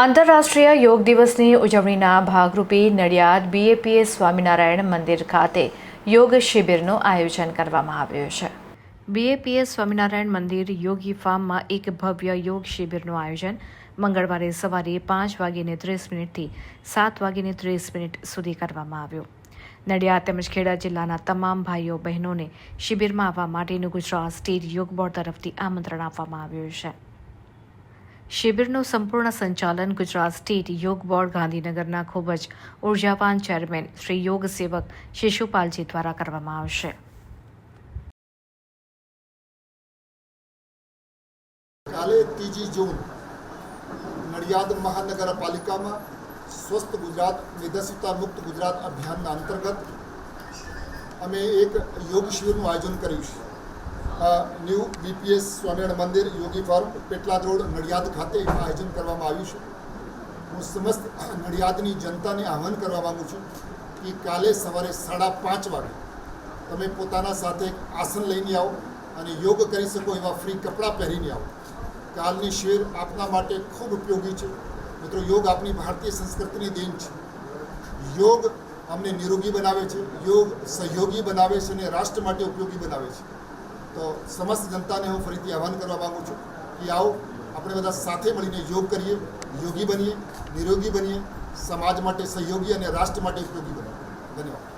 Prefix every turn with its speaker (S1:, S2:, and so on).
S1: આંતરરાષ્ટ્રીય યોગ દિવસની ઉજવણીના ભાગરૂપે નડિયાદ બીએપીએસ સ્વામિનારાયણ મંદિર ખાતે યોગ શિબિરનું આયોજન કરવામાં આવ્યું છે. બીએપીએસ સ્વામિનારાયણ મંદિર યોગી ફાર્મમાં એક ભવ્ય યોગ શિબિરનું આયોજન મંગળવારે સવારે પાંચ વાગીને ત્રીસ મિનિટથી સાત વાગીને ત્રીસ મિનિટ સુધી કરવામાં આવ્યું. નડિયાદ તેમજ ખેડા જિલ્લાના તમામ ભાઈઓ બહેનોને શિબિરમાં આવવા માટેનું ગુજરાત સ્ટેટ યોગ બોર્ડ તરફથી આમંત્રણ આપવામાં આવ્યું છે. શિબિરનું સંપૂર્ણ સંચાલન ગુજરાત સ્ટેટ યોગ બોર્ડ ગાંધીનગરના ખૂબ જ ઉર્જાવાન ચેરમેન શ્રી યોગ સેવક શિશુપાલજી દ્વારા કરવામાં આવશે.
S2: કાલે ત્રીજી જૂન નડિયાદ મહાનગરપાલિકામાં સ્વસ્થ ગુજરાત મેદસ્વીતા મુક્ત ગુજરાત અભિયાનના અંતર્ગત અમે એક યોગ શિબિરનું આયોજન કર્યું છે. ન્યૂ બીપીએસ સ્વામિનારાયણ મંદિર યોગી ફાર્મ પેટલાદ રોડ, નડિયાદ ખાતે એનું આયોજન કરવામાં આવ્યું છે. હું સમસ્ત નડિયાદની જનતાને આહ્વાન કરવા માગું છું કે કાલે સવારે સાડા પાંચ વાગે તમે પોતાના સાથે આસન લઈને આવો અને યોગ કરી શકો એવા ફ્રી કપડાં પહેરીને આવો. કાલની શેર આપના માટે ખૂબ ઉપયોગી છે. મિત્રો, યોગ આપણી ભારતીય સંસ્કૃતિની દેન છે. યોગ અમને નિરોગી બનાવે છે, યોગ સહયોગી બનાવે છે અને રાષ્ટ્ર માટે ઉપયોગી બનાવે છે. તો સમસ્ત જનતાને હું ફરીથી આહવાન કરવા માગું છું કે આવો આપણે બધા સાથે મળીને યોગ કરીએ, યોગી બનીએ, નિરોગી બનીએ, સમાજ માટે સહયોગી અને રાષ્ટ્ર માટે ઉપયોગી બનીએ. ધન્યવાદ.